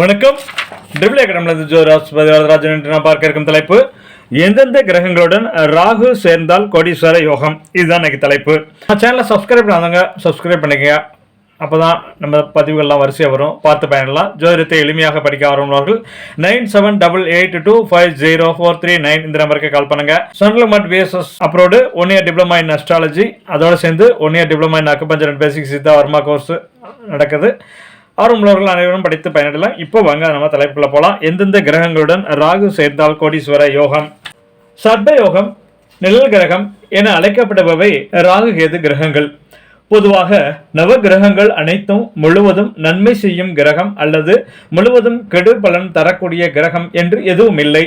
வணக்கம். ட்ரிபிள் இருந்து ஜோராஜ் பதிவரதராஜன் என்று நான் பார்க்க இருக்கும் தலைப்பு. எந்தெந்த கிரகங்களுடன் ராகு சேர்ந்தால் கோடீஸ்வர யோகம்? இதுதான் இன்னைக்கு தலைப்பு. நான் சேனலை சப்ஸ்கிரைப் பண்ணாதவங்க சப்ஸ்கிரைப் பண்ணிக்கங்க. அப்போ தான் நம்ம பதிவுகள்லாம் வரிசையாக வரும். பார்த்து பயணலாம் ஜோதிடத்தை எளிமையாக படிக்க ஆரம்பிவார்கள் nine seven double eight two five zero four three nine இந்த நம்பருக்கு கால் பண்ணுங்க. சொன்னல் மட் BSS abroad one year diploma in astrology அதோடு சேர்ந்து one year diploma in acupuncture and basic Siddha Varma course நடக்குது. ஆர்வமுள்ளவர்கள் அனைவரும் படித்து பயனடலாம் இப்போ வாங்க நம்ம தலைப்புல போலாம். எந்தெந்த கிரகங்களுடன் ராகு சேர்ந்தால் கோடீஸ்வர யோகம்? சர்ப யோகம் நிழல் கிரகம் என அழைக்கப்படுபவை ராகு கேது கிரகங்கள். பொதுவாக நவ கிரகங்கள் அனைத்தும் முழுவதும் நன்மை செய்யும் கிரகம் அல்லது முழுவதும் கெடு பலன் தரக்கூடிய கிரகம் என்று எதுவும் இல்லை.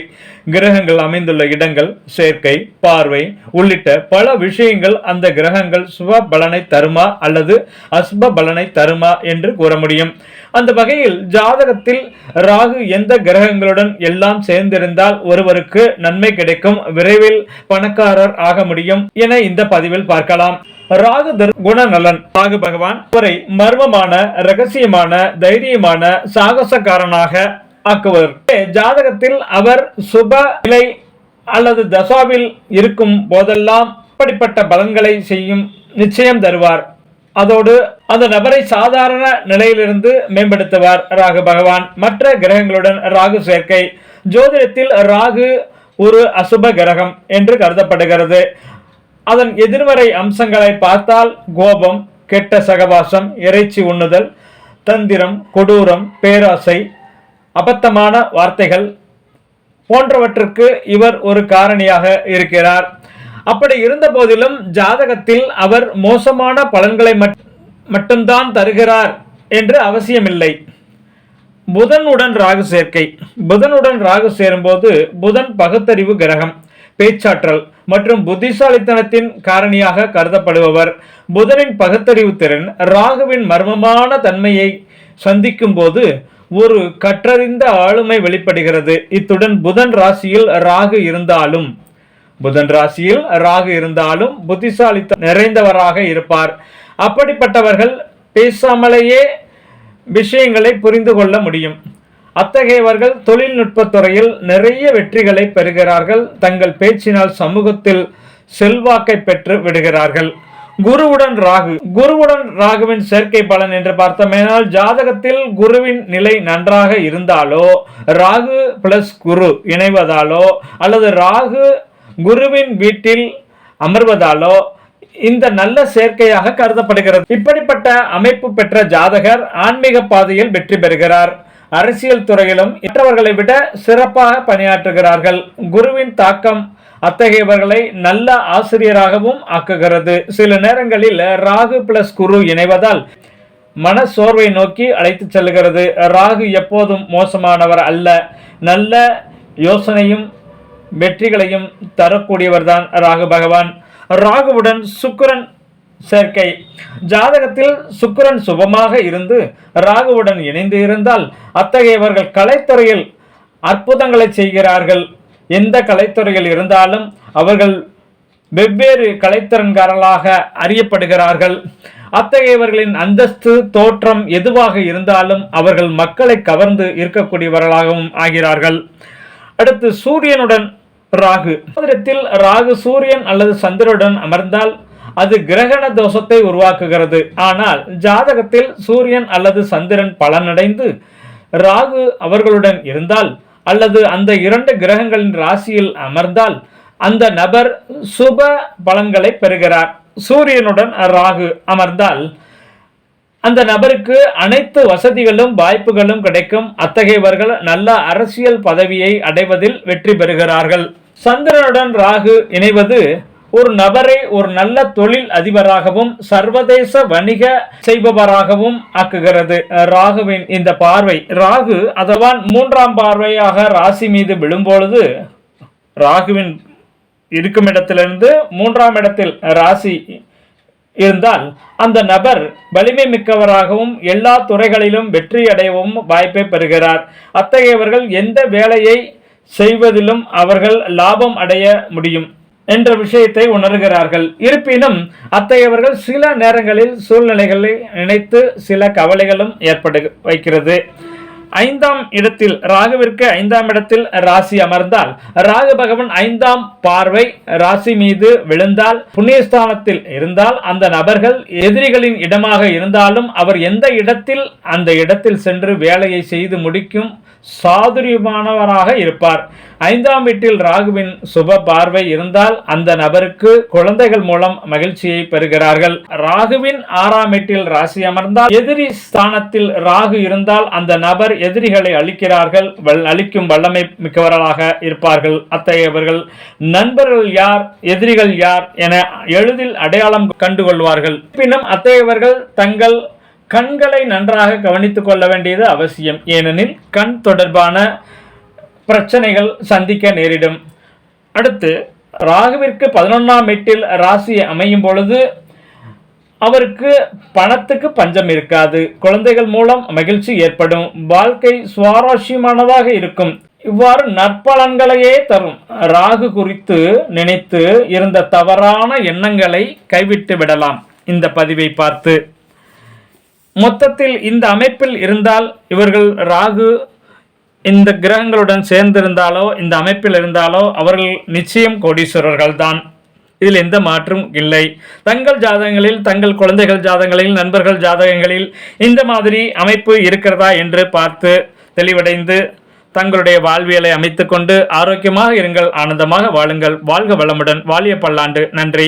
கிரகங்கள் அமைந்துள்ள இடங்கள் சேர்க்கை பார்வை உள்ளிட்ட பல விஷயங்கள் அந்த கிரகங்கள் சுப பலனை தருமா அல்லது அசுப பலனை தருமா என்று கூற முடியும். அந்த வகையில் ஜாதகத்தில் ராகு எந்த கிரகங்களுடன் எல்லாம் சேர்ந்திருந்தால் ஒருவருக்கு நன்மை கிடைக்கும் விரைவில் பணக்காரர் ஆக முடியும் என இந்த பதிவில் பார்க்கலாம். ராகு குணநலன். ராகு பகவான் அவரை மர்மமான ரகசியமான தைரியமான சாகசக்காரனாக ஆக்குவர். ஜாதகத்தில் அவர் சுப நிலை அல்லது தசாவில் இருக்கும் போதெல்லாம் அப்படிப்பட்ட பலன்களை செய்யும் நிச்சயம் தருவார். அதோடு அந்த நபரை சாதாரண நிலையிலிருந்து மேம்படுத்துவார் ராகு பகவான். மற்ற கிரகங்களுடன் ராகு சேர்க்கை. ஜோதிடத்தில் ராகு ஒரு அசுப கிரகம் என்று கருதப்படுகிறது. அதன் எதிர்மறை அம்சங்களை பார்த்தால் கோபம் கெட்ட சகவாசம் இறைச்சி உண்ணுதல் தந்திரம் கொடூரம் பேராசை அபத்தமான வார்த்தைகள் போன்றவற்றுக்கு இவர் ஒரு காரணியாக இருக்கிறார். அப்படி இருந்த போதிலும் ஜாதகத்தில் அவர் மோசமான பலன்களை மட்- மட்டும்தான் தருகிறார் என்று அவசியமில்லை. புதனுடன் ராகு சேர்க்கை. புதனுடன் ராகு சேரும்போது புதன் பகுத்தறிவு கிரகம். பேச்சாற்றல் மற்றும் புத்திசாலித்தனத்தின் காரணியாக கருதப்படுபவர். புதனின் பகுத்தறிவு திறன் ராகுவின் மர்மமான தன்மையை சந்திக்கும் போது ஒரு கற்றறிந்த ஆளுமை வெளிப்படுகிறது. இத்துடன் புதன் ராசியில் ராகு இருந்தாலும் புதன் ராசியில் ராகு இருந்தாலும் புத்திசாலித்த நிறைந்தவராக இருப்பார். அப்படிப்பட்டவர்கள் பேசாமலேயே விஷயங்களை புரிந்து கொள்ள முடியும். அத்தகையவர்கள் தொழில்நுட்பத் துறையில் நிறைய வெற்றிகளை பெறுகிறார்கள். தங்கள் பேச்சினால் சமூகத்தில் செல்வாக்கை பெற்று விடுகிறார்கள். குருவுடன் ராகு. குருவுடன் ராகுவின் சேர்க்கை பலன் என்று பார்த்தோமேனால் ஜாதகத்தில் குருவின் நிலை நன்றாக இருந்தாலோ ராகு பிளஸ் குரு இணைவதாலோ அல்லது ராகு குருவின் வீட்டில் அமர்வதாலோ இந்த நல்ல சேர்க்கையாக கருதப்படுகிறது. இப்படிப்பட்ட அமைப்பு பெற்ற ஜாதகர் ஆன்மீக பாதையில் வெற்றி பெறுகிறார். அரசியல் துறையிலும் மற்றவர்களை விட சிறப்பாக பணியாற்றுகிறார்கள். குருவின் தாக்கம் அத்தகையவர்களை நல்ல ஆசிரியராகவும் ஆக்குகிறது. சில நேரங்களில் ராகு பிளஸ் குரு இணைவதால் மன சோர்வை நோக்கி அழைத்து செல்கிறது. ராகு எப்போதும் மோசமானவர் அல்ல. நல்ல யோசனையும் வெற்றிகளையும் தரக்கூடியவர்தான் ராகு பகவான். ராகுவுடன் சுக்கிரன் சேர்க்கை. ஜாதகத்தில் சுக்கரன் சுபமாக இருந்து ராகுவுடன் இணைந்து இருந்தால் அத்தகையவர்கள் கலைத்துறையில் அற்புதங்களை செய்கிறார்கள். எந்த கலைத்துறையில் இருந்தாலும் அவர்கள் வெவ்வேறு கலைத்திறன்காரர்களாக அறியப்படுகிறார்கள். அத்தகையவர்களின் அந்தஸ்து தோற்றம் எதுவாக இருந்தாலும் அவர்கள் மக்களை கவர்ந்து இருக்கக்கூடியவர்களாகவும் ஆகிறார்கள். அடுத்து சூரியனுடன் ராகு. ஜோதிடத்தில் ராகு சூரியன் அல்லது சந்திரனுடன் அமர்ந்தால் அது கிரகண தோஷத்தை உருவாக்குகிறது. ஆனால் ஜாதகத்தில் சூரியன் அல்லது சந்திரன் பலனடைந்து ராகு அவர்களுடன் இருந்தால் அல்லது அந்த இரண்டு கிரகங்களின் ராசியில் அமர்ந்தால் அந்த நபர் சுப பலன்களை பெறுகிறார். சூரியனுடன் ராகு அமர்ந்தால் அந்த நபருக்கு அனைத்து வசதிகளும் வாய்ப்புகளும் கிடைக்கும். அத்தகையவர்கள் நல்ல அரசியல் பதவியை அடைவதில் வெற்றி பெறுகிறார்கள். சந்திரனுடன் ராகு இணைவது ஒரு நபரை ஒரு நல்ல தொழில் அதிபராகவும் சர்வதேச வணிக செய்பவராகவும் ஆக்குகிறது. ராகுவின் இந்த பார்வை ராகு அதவான் மூன்றாம் பார்வையாக ராசி மீது விழும்பொழுது ராகுவின் இருக்கும் இடத்திலிருந்து மூன்றாம் இடத்தில் ராசி இருந்தால் அந்த நபர் வலிமை மிக்கவராகவும் எல்லா துறைகளிலும் வெற்றி அடையவும் வாய்ப்பை பெறுகிறார். அத்தகையவர்கள் எந்த வேலையை செய்வதிலும் அவர்கள் லாபம் அடைய முடியும். என்ற விஷயத்தை உணர்கிறார்கள். இருப்பினும் அத்தகையவர்கள் சில நேரங்களில் சூழ்நிலைகளை நினைத்து சில கவலைகளும் ஏற்படு வைக்கிறது. ஐந்தாம் இடத்தில் ராகுவிற்கு ஐந்தாம் இடத்தில் ராசி அமர்ந்தால் ராகு பகவான் ஐந்தாம் பார்வை ராசி மீது விழுந்தால் புண்ணியஸ்தானத்தில் இருந்தால் அந்த நபர்கள் எதிரிகளின் இடமாக இருந்தாலும் அவர் எந்த இடத்தில் அந்த இடத்தில் சென்று வேலையை செய்து முடிக்கும் சாதுரியமானவராக இருப்பார். ஐந்தாம் வீட்டில் ராகுவின் சுப பார்வை இருந்தால் அந்த நபருக்கு குழந்தைகள் மூலம் மகிழ்ச்சியை பெறுகிறார்கள். ராகுவின் ஆறாம் வீட்டில் ராசி அமர்ந்தால் எதிரி ஸ்தானத்தில் ராகு இருந்தால் அந்த நபர் எதிரிகளை அழிக்கிறார்கள் வல்- அழிக்கும் வல்லமை மிக்கவர்களாக இருப்பார்கள். அத்தகையவர்கள் நண்பர்கள் யார் எதிரிகள் யார் என எளிதில் அடையாளம் கண்டுகொள்வார்கள். பின்னும் அத்தகையவர்கள் தங்கள் கண்களை நன்றாக கவனித்துக் கொள்ள வேண்டியது அவசியம். ஏனெனில் கண் தொடர்பான பிரச்சனைகள் சந்திக்க நேரிடும். அடுத்து ராகுவிற்கு பதினொன்றாம் எட்டில் ராசி அமையும் பொழுது அவருக்கு பணத்துக்கு பஞ்சம் இருக்காது. குழந்தைகள் மூலம் மகிழ்ச்சி ஏற்படும். வாழ்க்கை சுவாரஸ்யமானதாக இருக்கும். இவ்வாறு நற்பலன்களையே தரும். ராகு குறித்து நினைத்து இருந்த தவறான எண்ணங்களை கைவிட்டு விடலாம். இந்த பதிவை பார்த்து. மொத்தத்தில் இந்த அமைப்பில் இருந்தால் இவர்கள் ராகு இந்த கிரகங்களுடன் சேர்ந்திருந்தாலோ இந்த அமைப்பில் இருந்தாலோ அவர்கள் நிச்சயம் கோடீஸ்வரர்கள் தான் இதில் எந்த மாற்றும் இல்லை. தங்கள் ஜாதகங்களில் தங்கள் குழந்தைகள் ஜாதகங்களில் நண்பர்கள் ஜாதகங்களில் இந்த மாதிரி அமைப்பு இருக்கிறதா என்று பார்த்து தெளிவடைந்து தங்களுடைய வாழ்வியலை அமைத்துக்கொண்டு ஆரோக்கியமாக இருங்கள் ஆனந்தமாக வாழுங்கள். வாழ்க வளமுடன். வாழிய பல்லாண்டு. நன்றி.